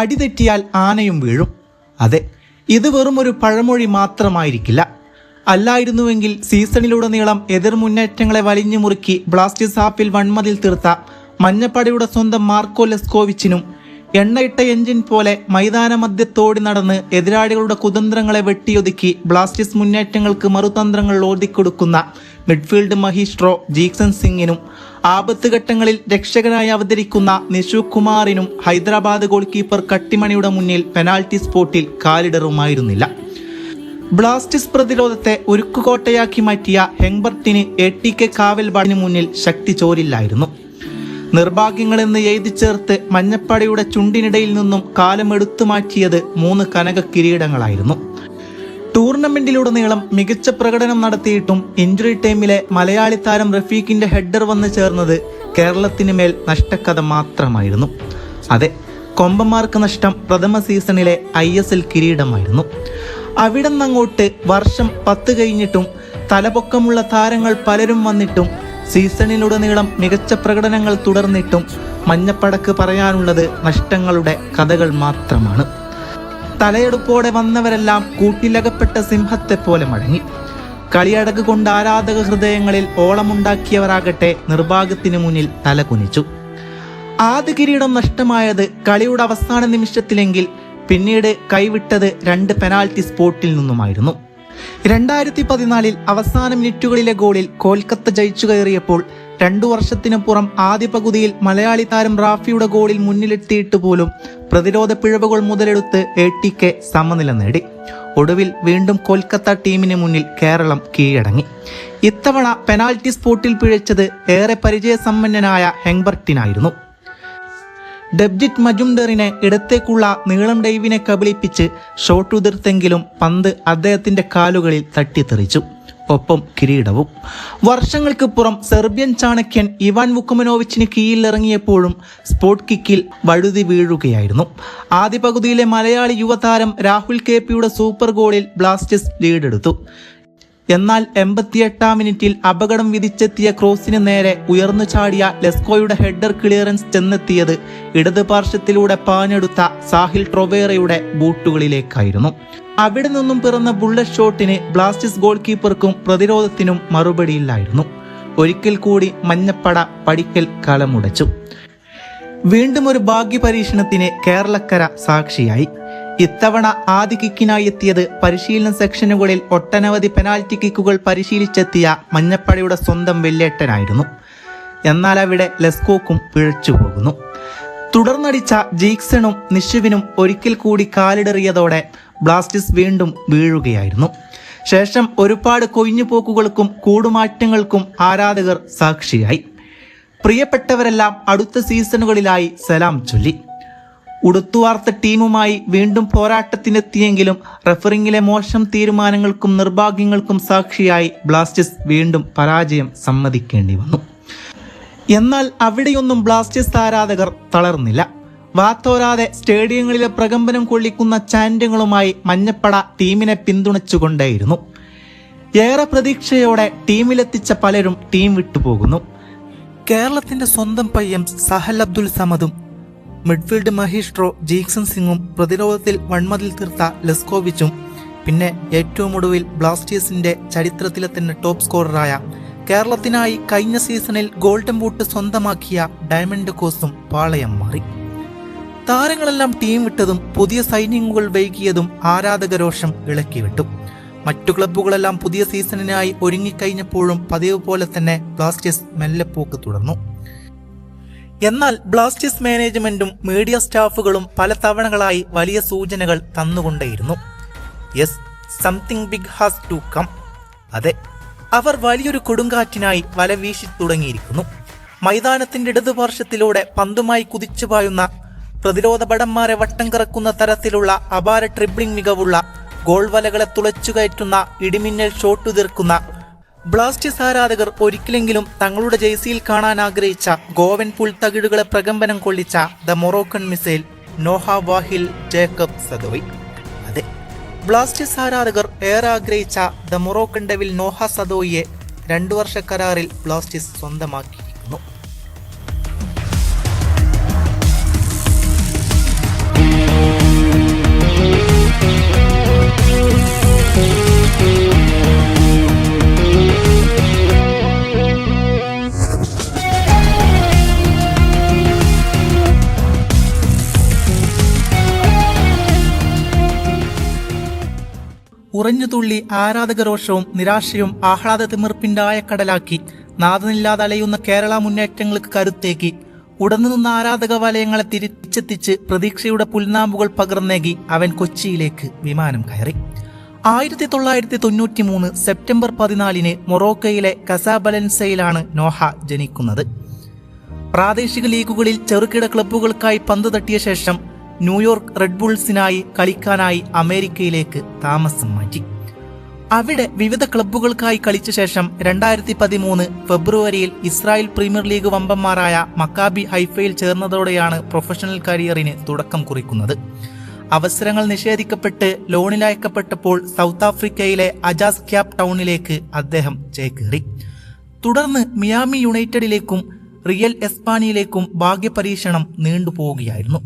അടിതെറ്റിയാൽ ആനയും വീഴും. അതെ ഇത് വെറും ഒരു പഴമൊഴി മാത്രമായിരിക്കില്ല. അല്ലായിരുന്നുവെങ്കിൽ സീസണിലുടനീളം എതിർ മുന്നേറ്റങ്ങളെ വലിഞ്ഞു മുറുക്കി ബ്ലാസ്റ്റേഴ്സ് ആപ്പിൽ വൺമതിൽ തീർത്ത മഞ്ഞപ്പടയുടെ സ്വന്തം മാർക്കോ ലെസ്കോവിച്ചിനും എണ്ണയിട്ട എഞ്ചിൻ പോലെ മൈതാന മധ്യത്തോടി നടന്ന് എതിരാളികളുടെ കുതന്ത്രങ്ങളെ വെട്ടിയൊതുക്കി ബ്ലാസ്റ്റേഴ്സ് മുന്നേറ്റങ്ങൾക്ക് മറുതന്ത്രങ്ങൾ ഓതിക്കൊടുക്കുന്ന മിഡ്ഫീൽഡ് മഹീഷ്ട്രോ ജീക്സൺ സിംഗിനും ആപത്ത് ഘട്ടങ്ങളിൽ രക്ഷകനായി അവതരിക്കുന്ന നിഷു കുമാറിനും ഹൈദരാബാദ് ഗോൾ കീപ്പർ കട്ടിമണിയുടെ മുന്നിൽ പെനാൽറ്റി സ്പോട്ടിൽ കാലിടറുമായിരുന്നില്ല. ബ്ലാസ്റ്റിസ് പ്രതിരോധത്തെ ഉരുക്കുകോട്ടയാക്കി മാറ്റിയ ഹെങ്ബർട്ടിന് എ ടി കെ കാവൽബാടിന് മുന്നിൽ ശക്തി ചോരില്ലായിരുന്നു. നിർഭാഗ്യങ്ങളെന്ന് എഴുതി ചേർത്ത് മഞ്ഞപ്പടയുടെ ചുണ്ടിനിടയിൽ നിന്നും കാലമെടുത്തു മാറ്റിയത് മൂന്ന് കനക കിരീടങ്ങളായിരുന്നു ടൂർണമെന്റിലുടനീളം മികച്ച പ്രകടനം നടത്തിയിട്ടും ഇഞ്ചുറി ടൈമിലെ മലയാളി താരം റഫീഖിന്റെ ഹെഡർ വന്നു ചേർന്നത് കേരളത്തിന് മേൽ നഷ്ടക്കഥ മാത്രമായിരുന്നു. അതെ കൊമ്പന്മാർക്ക് നഷ്ടം പ്രഥമ സീസണിലെ ഐ എസ് എൽ കിരീടമായിരുന്നു. അവിടെ നിന്നങ്ങോട്ട് വർഷം പത്ത് കഴിഞ്ഞിട്ടും തലപൊക്കമുള്ള താരങ്ങൾ പലരും വന്നിട്ടും സീസണിലുടനീളം മികച്ച പ്രകടനങ്ങൾ തുടർന്നിട്ടും മഞ്ഞപ്പടക്ക് പറയാനുള്ളത് നഷ്ടങ്ങളുടെ കഥകൾ മാത്രമാണ്. തലയെടുപ്പോടെ വന്നവരെല്ലാം കൂട്ടിലകപ്പെട്ട സിംഹത്തെ പോലെ മടങ്ങി. കളിയടക്ക് കൊണ്ട് ആരാധക ഹൃദയങ്ങളിൽ ഓളമുണ്ടാക്കിയവരാകട്ടെ നിർഭാഗ്യത്തിനു മുന്നിൽ തല കുനിച്ചു ആദ്യ കിരീടം നഷ്ടമായത് കളിയുടെ അവസാന നിമിഷത്തിലെങ്കിൽ പിന്നീട് കൈവിട്ടത് രണ്ട് പെനാൽറ്റി സ്പോട്ടിൽ നിന്നുമായിരുന്നു. രണ്ടായിരത്തി പതിനാലിൽ അവസാന മിനിറ്റുകളിലെ ഗോളിൽ കൊൽക്കത്ത ജയിച്ചു കയറിയപ്പോൾ രണ്ടു വർഷത്തിനു പുറം ആദ്യ പകുതിയിൽ മലയാളി താരം റാഫിയുടെ ഗോളിൽ മുന്നിലെത്തിയിട്ട് പോലും പ്രതിരോധ പിഴവുകൾ മുതലെടുത്ത് എ ടി കെ സമനില നേടി. ഒടുവിൽ വീണ്ടും കൊൽക്കത്ത ടീമിന് മുന്നിൽ കേരളം കീഴടങ്ങി. ഇത്തവണ പെനാൽറ്റി സ്പോട്ടിൽ പിഴച്ചത് ഏറെ പരിചയസമ്പന്നനായ ഹെങ്ബർട്ടിനായിരുന്നു. ഡെബ്ജിറ്റ് മജുംഡറിനെ ഇടത്തേക്കുള്ള നീളം ഡൈവിനെ കബളിപ്പിച്ച് ഷോട്ടുതിർത്തെങ്കിലും പന്ത് അദ്ദേഹത്തിന്റെ കാലുകളിൽ തട്ടിത്തെറിച്ചു. ഒപ്പം കിരീടവും. വർഷങ്ങൾക്ക് പുറം സെർബിയൻ ചാണക്യൻ ഇവാൻ വുക്കുമനോവിച്ചിന് കീഴിലിറങ്ങിയപ്പോഴും സ്പോട്ട് കിക്കിൽ വഴുതി വീഴുകയായിരുന്നു. ആദ്യ പകുതിയിലെ മലയാളി യുവതാരം രാഹുൽ കെ പിയുടെ സൂപ്പർ ഗോളിൽ ബ്ലാസ്റ്റേഴ്സ് ലീഡെടുത്തു. എന്നാൽ എൺപത്തിയെട്ടാം മിനിറ്റിൽ അപകടം വിധിച്ചെത്തിയ ക്രോസിന് നേരെ ഉയർന്നു ചാടിയ ലെസ്കോയുടെ ഹെഡർ ക്ലിയറൻസ് ചെന്നെത്തിയത് ഇടത് പാർശ്വത്തിലൂടെ പാഞ്ഞെടുത്ത സാഹിൽ ട്രൊവേറയുടെ ബൂട്ടുകളിലേക്കായിരുന്നു. അവിടെ നിന്നും പിറന്ന ബുള്ളറ്റ് ഷോട്ടിന് ബ്ലാസ്റ്റേഴ്സ് ഗോൾ കീപ്പർക്കും പ്രതിരോധത്തിനും മറുപടിയില്ലായിരുന്നു. ഒരിക്കൽ കൂടി മഞ്ഞപ്പട പടിക്കൽ കലമുടച്ചു വീണ്ടും ഒരു ഭാഗ്യ പരീക്ഷണത്തിന് കേരളക്കര സാക്ഷിയായി. ഇത്തവണ ആദ്യ കിക്കിനായി എത്തിയത് പരിശീലന സെക്ഷനുകളിൽ ഒട്ടനവധി പെനാൽറ്റി കിക്കുകൾ പരിശീലിച്ചെത്തിയ മഞ്ഞപ്പടയുടെ സ്വന്തം വെല്ലേട്ടനായിരുന്നു എന്നാൽ അവിടെ ലെസ്കോക്കും പിഴച്ചു പോകുന്നു. തുടർന്നടിച്ച ജീക്സണും നിഷുവിനും ഒരിക്കൽ കൂടി കാലിടറിയതോടെ ബ്ലാസ്റ്റിസ് വീണ്ടും വീഴുകയായിരുന്നു. ശേഷം ഒരുപാട് കൊയിഞ്ഞുപോക്കുകൾക്കും കൂടുമാറ്റങ്ങൾക്കും ആരാധകർ സാക്ഷിയായി. പ്രിയപ്പെട്ടവരെല്ലാം അടുത്ത സീസണുകളിലായി സലാം ചൊല്ലി. ഉടുത്തുവാർത്ത ടീമുമായി വീണ്ടും പോരാട്ടത്തിനെത്തിയെങ്കിലും റഫറിങ്ങിലെ മോശം തീരുമാനങ്ങൾക്കും നിർഭാഗ്യങ്ങൾക്കും സാക്ഷിയായി ബ്ലാസ്റ്റേഴ്സ് വീണ്ടും പരാജയം സമ്മതിക്കേണ്ടി വന്നു. എന്നാൽ അവിടെയൊന്നും ബ്ലാസ്റ്റേഴ്സ് ആരാധകർ തളർന്നില്ല. വാത്തോരാതെ സ്റ്റേഡിയങ്ങളിലെ പ്രകമ്പനം കൊള്ളിക്കുന്ന ചാൻഡുകളുമായി മഞ്ഞപ്പട ടീമിനെ പിന്തുണച്ചുകൊണ്ടേയിരുന്നു. ഏറെ പ്രതീക്ഷയോടെ ടീമിലെത്തിച്ച പലരും ടീം വിട്ടുപോകുന്നു. കേരളത്തിന്റെ സ്വന്തം പയ്യം സഹൽ അബ്ദുൽ സമദും മിഡ്ഫീൽഡ് മഹീഷ്ട്രോ ജീക്സൺ സിംഗും പ്രതിരോധത്തിൽ വൺമതിൽ തീർത്ത ലെസ്കോവിച്ചും പിന്നെ ഏറ്റവും ഒടുവിൽ ബ്ലാസ്റ്റേഴ്സിന്റെ ചരിത്രത്തിലെ തന്നെ ടോപ്പ് സ്കോററായ കേരളത്തിനായി കഴിഞ്ഞ സീസണിൽ ഗോൾഡൻ ബൂട്ട് സ്വന്തമാക്കിയ ഡയമണ്ട് കോസും പാളയം മാറി. താരങ്ങളെല്ലാം ടീം വിട്ടതും പുതിയ സൈനിങ്ങുകൾ വൈകിയതും ആരാധകരോഷം ഇളക്കിവിട്ടു മറ്റു ക്ലബ്ബുകളെല്ലാം പുതിയ സീസണിനായി ഒരുങ്ങിക്കഴിഞ്ഞപ്പോഴും പതിവ് പോലെ തന്നെ ബ്ലാസ്റ്റേഴ്സ് മെല്ലെപ്പോക്ക് തുടർന്നു. എന്നാൽ ബ്ലാസ്റ്റേഴ്സ് മാനേജ്മെന്റും മീഡിയ സ്റ്റാഫുകളും പല തവണകളായി വലിയ സൂചനകൾ തന്നുകൊണ്ടേയിരുന്നു. Yes something big has to come അതെ അവർ വലിയൊരു കൊടുങ്കാറ്റിനായി വല വീശി തുടങ്ങിയിരിക്കുന്നു. മൈതാനത്തിന്റെ ഇടതുപാർശ്വത്തിലൂടെ പന്തുമായി കുതിച്ചു പായുന്ന പ്രതിരോധ ഭടന്മാരെ വട്ടം കറക്കുന്ന തരത്തിലുള്ള അപാര ട്രിബ്ലിംഗ് മികവുള്ള ഗോൾ വലകളെ തുളച്ചുകയറ്റുന്ന ഇടിമിന്നൽ ഷോട്ട് തീർക്കുന്ന ബ്ലാസ്റ്റേഴ്സ് ആരാധകർ ഒരിക്കലെങ്കിലും തങ്ങളുടെ ജേഴ്സിയിൽ കാണാൻ ആഗ്രഹിച്ച ഗോവൻ പുൽത്തകിടുകളെ പ്രകമ്പനം കൊള്ളിച്ച the Moroccan missile Noah Wail Jacob Sadaoui. അതെ ബ്ലാസ്റ്റേഴ്സ് ആരാധകർ ഏറെ ആഗ്രഹിച്ച ദ മൊറോക്കൺ ഡെവിൽ നോഹ സദോയിയെ രണ്ടു വർഷ കരാറിൽ ബ്ലാസ്റ്റേഴ്സ് സ്വന്തമാക്കിയിരിക്കുന്നു. ഉറഞ്ഞുതുള്ളി ആരാധകരോഷവും നിരാശയും ആഹ്ലാദ തിമിർപ്പിന്റായ കടലാക്കി. നാദനില്ലാതെ അലയുന്ന കേരള മുന്നേറ്റങ്ങൾക്ക് കരുത്തേക്കി ഉടന്നു നിന്ന ആരാധക വലയങ്ങളെ തിരിച്ചെത്തിച്ച് പ്രതീക്ഷയുടെ പുൽനാമ്പുകൾ പകർന്നേകി അവൻ കൊച്ചിയിലേക്ക് വിമാനം കയറി. ആയിരത്തി തൊള്ളായിരത്തി തൊണ്ണൂറ്റി മൂന്ന് സെപ്റ്റംബർ പതിനാലിന് മൊറോക്കയിലെ കസാബലൻസയിലാണ് നോഹ ജനിക്കുന്നത്. പ്രാദേശിക ലീഗുകളിൽ ചെറുകിട ക്ലബ്ബുകൾക്കായി പന്ത് തട്ടിയ ശേഷം ന്യൂയോർക്ക് റെഡ് ബുൾസിനായി കളിക്കാനായി അമേരിക്കയിലേക്ക് താമസം മാറ്റി. അവിടെ വിവിധ ക്ലബ്ബുകൾക്കായി കളിച്ച ശേഷം രണ്ടായിരത്തി പതിമൂന്ന് ഫെബ്രുവരിയിൽ ഇസ്രായേൽ പ്രീമിയർ ലീഗ് വമ്പന്മാരായ മക്കാബി ഹൈഫയിൽ ചേർന്നതോടെയാണ് പ്രൊഫഷണൽ കരിയറിന് തുടക്കം കുറിക്കുന്നത്. അവസരങ്ങൾ നിഷേധിക്കപ്പെട്ട് ലോണിലയക്കപ്പെട്ടപ്പോൾ സൗത്ത് ആഫ്രിക്കയിലെ അജാസ് ക്യാപ് ടൗണിലേക്ക് അദ്ദേഹം ചേക്കേറി. തുടർന്ന് മിയാമി യുണൈറ്റഡിലേക്കും റിയൽ എസ്പാനിയിലേക്കും ഭാഗ്യപരീക്ഷണം നീണ്ടുപോവുകയായിരുന്നു.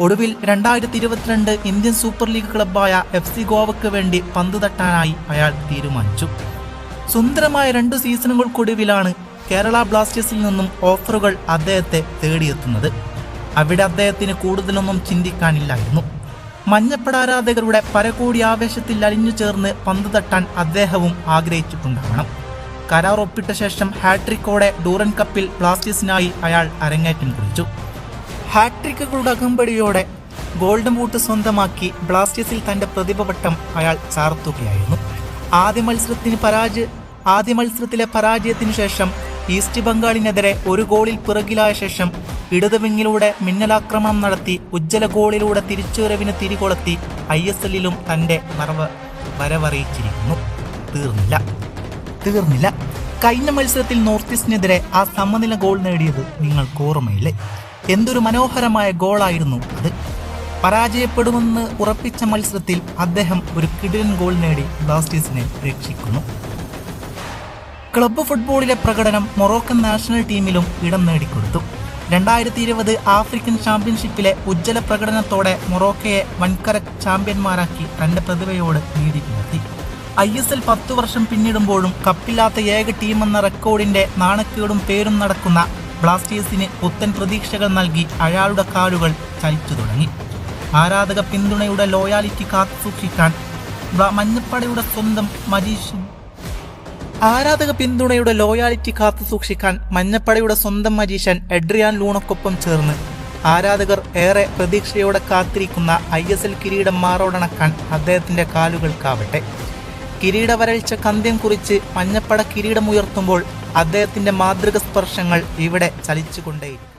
ഒടുവിൽ രണ്ടായിരത്തി ഇരുപത്തിരണ്ട് ഇന്ത്യൻ സൂപ്പർ ലീഗ് ക്ലബായ എഫ് സി ഗോവയ്ക്ക് വേണ്ടി പന്ത് തട്ടാനായി അയാൾ തീരുമാനിച്ചു. സുന്ദരമായ രണ്ടു സീസണുകൾക്കൊടുവിലാണ് കേരള ബ്ലാസ്റ്റേഴ്സിൽ നിന്നും ഓഫറുകൾ അദ്ദേഹത്തെ തേടിയെത്തുന്നത്. അവിടെ അദ്ദേഹത്തിന് കൂടുതലൊന്നും ചിന്തിക്കാനില്ലായിരുന്നു. മഞ്ഞപ്പട ആരാധകരുടെ പരകോടി ആവേശത്തിൽ അലിഞ്ഞു ചേർന്ന് പന്ത് തട്ടാൻ അദ്ദേഹവും ആഗ്രഹിച്ചിട്ടുണ്ടാകണം. കരാർ ഒപ്പിട്ട ശേഷം ഹാട്രിക്കോടെ ഡൂറൻ കപ്പിൽ ബ്ലാസ്റ്റേഴ്സിനായി അയാൾ അരങ്ങേറ്റം കുറിച്ചു. ഹാട്രിക്കുകളുടെ അകമ്പടിയോടെ ഗോൾഡ് ബൂട്ട് സ്വന്തമാക്കി ബ്ലാസ്റ്റേഴ്സിൽ തന്റെ പ്രതിഭവട്ടം അയാൾ ചാർത്തുകയായിരുന്നു. ആദ്യ മത്സരത്തിന് പരാജയ ആദ്യ മത്സരത്തിലെ പരാജയത്തിന് ശേഷം ഈസ്റ്റ് ബംഗാളിനെതിരെ ഒരു ഗോളിൽ പിറകിലായ ശേഷം ഇടതുവിങ്ങിലൂടെ മിന്നലാക്രമണം നടത്തി ഉജ്ജ്വല ഗോളിലൂടെ തിരിച്ചുവരവിന് തിരികൊളുത്തി ഐ എസ് എല്ലിലും തന്റെ മറവ് വരവറിയിച്ചിരിക്കുന്നു. തീർന്നില്ല. തീർന്നില്ല. കഴിഞ്ഞ മത്സരത്തിൽ നോർത്ത് ഈസ്റ്റിനെതിരെ ആ സമനില ഗോൾ നേടിയത് നിങ്ങൾക്ക് ഓർമ്മയില്ലേ? എന്തൊരു മനോഹരമായ ഗോളായിരുന്നു അത്. പരാജയപ്പെടുമെന്ന് ഉറപ്പിച്ച മത്സരത്തിൽ അദ്ദേഹം ഒരു കിടിലൻ ഗോൾ നേടി ബ്ലാസ്റ്റേഴ്സിനെ രക്ഷിക്കുന്നു. ക്ലബ്ബ് ഫുട്ബോളിലെ പ്രകടനം മൊറോക്കൻ നാഷണൽ ടീമിലും ഇടം നേടിക്കൊടുത്തു. രണ്ടായിരത്തി ഇരുപത് ആഫ്രിക്കൻ ചാമ്പ്യൻഷിപ്പിലെ ഉജ്ജ്വല പ്രകടനത്തോടെ മൊറോക്കയെ വൻകര ചാമ്പ്യന്മാരാക്കി തന്റെ പ്രതിഭയോട് നീതി പുലർത്തി. ഐ എസ് എൽ പത്തു വർഷം പിന്നിടുമ്പോഴും കപ്പില്ലാത്ത ഏക ടീമെന്ന റെക്കോർഡിന്റെ നാണക്കേടും പേരും നടക്കുന്ന ബ്ലാസ്റ്റേഴ്സിന് പുത്തൻ പ്രതീക്ഷകൾ നൽകി അയാളുടെ കാലുകൾ ചലിച്ചു തുടങ്ങി. ആരാധക പിന്തുണയുടെ ലോയാലിറ്റി കാത്തുസൂക്ഷിക്കാൻ മഞ്ഞപ്പടയുടെ സ്വന്തം മജീഷ്യൻ ആരാധക പിന്തുണയുടെ ലോയാലിറ്റി കാത്തു സൂക്ഷിക്കാൻ മഞ്ഞപ്പടയുടെ സ്വന്തം മജീഷ്യൻ എഡ്രിയാൻ ലൂണക്കൊപ്പം ചേർന്ന് ആരാധകർ ഏറെ പ്രതീക്ഷയോടെ കാത്തിരിക്കുന്ന ഐ എസ് എൽ കിരീടം മാറോടണക്കാൻ അദ്ദേഹത്തിന്റെ കാലുകൾക്കാവട്ടെ കിരീട വരൾച്ച കന്ത്യം കുറിച്ച് മഞ്ഞപ്പട കിരീടമുയർത്തുമ്പോൾ അദ്ദേഹത്തിന്റെ മാതൃക സ്പർശങ്ങൾ ഇവിടെ ചലിച്ചുകൊണ്ടേയിരിക്കും.